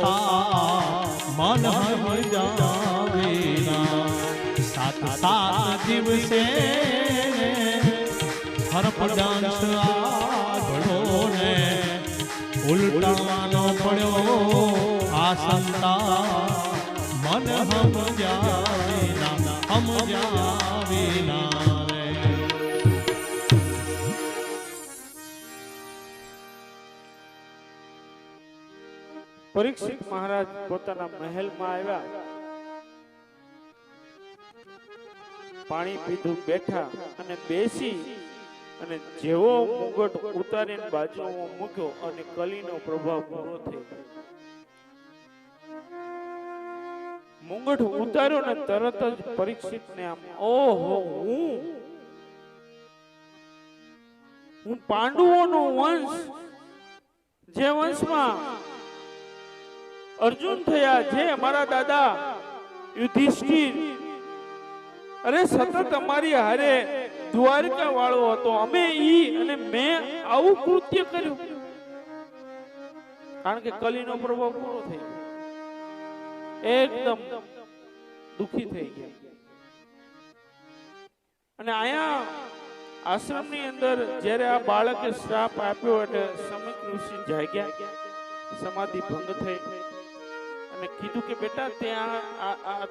સા મન હજાવેના સાત સાત દિવસે હરપદાંશ આઢળો ને ઉલટાનો પડ્યો આ સંતા મન હમજાવેના પરીક્ષિત મહારાજ પોતાના મહેલમાં આવ્યા. પાણી પીધું બેઠા અને બેસી અને જેવો મુગટ ઉતારીને બાજુમાં મૂક્યો અને કલીનો પ્રભાવ પૂરો થઈ મુંગટ ઉતાર્યો ને તરત જ પરીક્ષિત ને આમ, ઓહો, હું હું પાંડવોનો વંશ, જે વંશમાં અર્જુન થયા, જે અમારા દાદા યુધિષ્ઠિર. અરે, સતત અમારી હારે દ્વારકા વાળો હતો. અમે ઈ અને મેં આવું કૃત્ય કર્યું. કારણ કે કલીનો પ્રભાવ પૂરો થઈ ગયો. એકદમ દુખી થઈ ગયા. અને આયા આશ્રમની અંદર જ્યારે આ બાળકે શ્રાપ આપ્યો એટલે સમિત ઋષિ જાગ્યા. સમાધિ ભંગ થઈ. અને કીધું કે બેટા ત્યાં